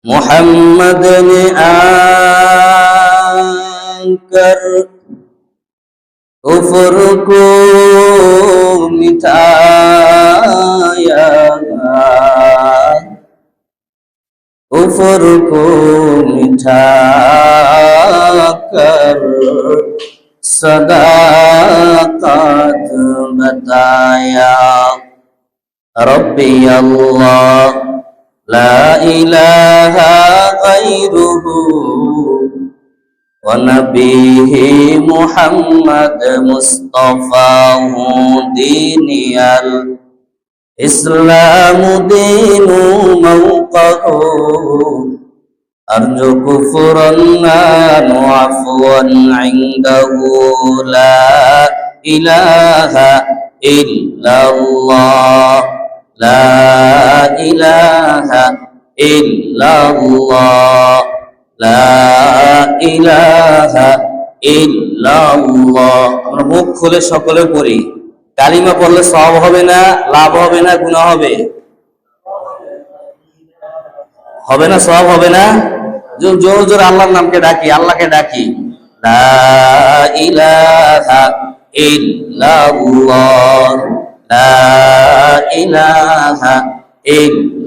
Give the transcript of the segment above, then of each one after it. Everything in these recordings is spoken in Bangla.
Muhammad ni angkar Ufur ku mitaya Ufur ku Rabbi Allah. لا إله غيره ونبيه محمد مصطفاه ديني الإسلام دين موقه أرجو كفرا وعفوا عنده لا إله إلا الله لا ইলাহা ইল্লাল্লাহ। লা ইলাহা ইল্লাল্লাহ। আমরা মুখ খুলে সকলে পড়ি। কালিমা পড়লে সব হবে না, লাভ হবে না গুণা হবে? হবে না সব হবে না? জোর জোর আল্লাহর নামকে ডাকি, আল্লাহকে ডাকি। ইল্লাল্লাহ। লা ইলাহা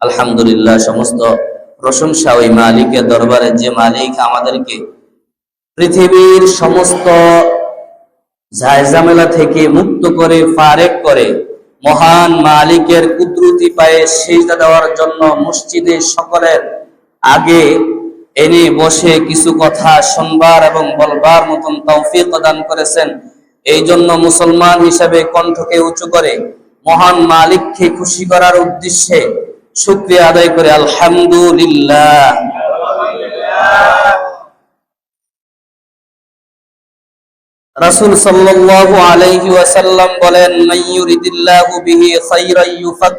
আলহামদুলিল্লাহ, সমস্ত প্রশংসা ওই মালিকের দরবারে, যে মালিক আমাদেরকে পৃথিবীর সমস্ত ঝামেলা থেকে মুক্ত করে, ফারেক করে, মহান মালিকের কুদরতি পায়ে সেজদা দেওয়ার জন্য মসজিদে সকলের আগে এনে বসে কিছু কথা শুনবার এবং বলবার মতন তৌফিক দান করেছেন। এই জন্য মুসলমান হিসেবে কণ্ঠকে উঁচু করে মহান মালিককে খুশি করার উদ্দেশ্যে শুক্রিয়া আদায় করে আলহামদুলিল্লাহ। রাসূল সাল্লাল্লাহু আলাইহি ওয়াসাল্লাম বলেন মাইয়ুরিদিল্লাহু বিহি ইউফাক